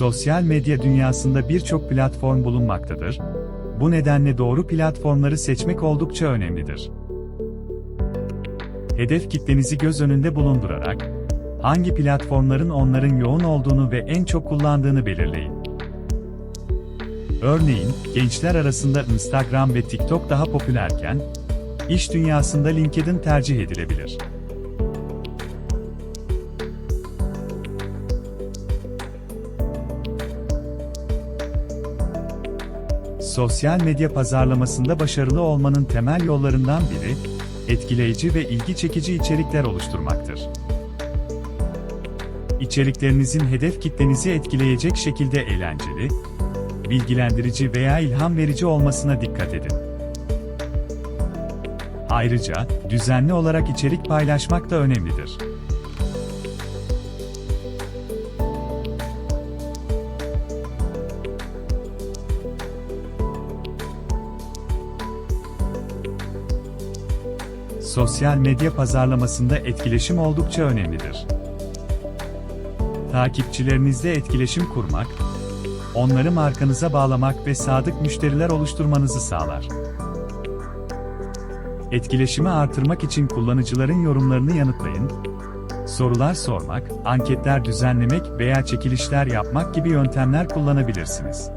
Sosyal medya dünyasında birçok platform bulunmaktadır. Bu nedenle doğru platformları seçmek oldukça önemlidir. Hedef kitlenizi göz önünde bulundurarak, hangi platformların onların yoğun olduğunu ve en çok kullandığını belirleyin. Örneğin, gençler arasında Instagram ve TikTok daha popülerken, iş dünyasında LinkedIn tercih edilebilir. Sosyal medya pazarlamasında başarılı olmanın temel yollarından biri, etkileyici ve ilgi çekici içerikler oluşturmaktır. İçeriklerinizin hedef kitlenizi etkileyecek şekilde eğlenceli, bilgilendirici veya ilham verici olmasına dikkat edin. Ayrıca, düzenli olarak içerik paylaşmak da önemlidir. Sosyal medya pazarlamasında etkileşim oldukça önemlidir. Takipçilerinizle etkileşim kurmak, onları markanıza bağlamak ve sadık müşteriler oluşturmanızı sağlar. Etkileşimi artırmak için kullanıcıların yorumlarını yanıtlayın, sorular sormak, anketler düzenlemek veya çekilişler yapmak gibi yöntemler kullanabilirsiniz.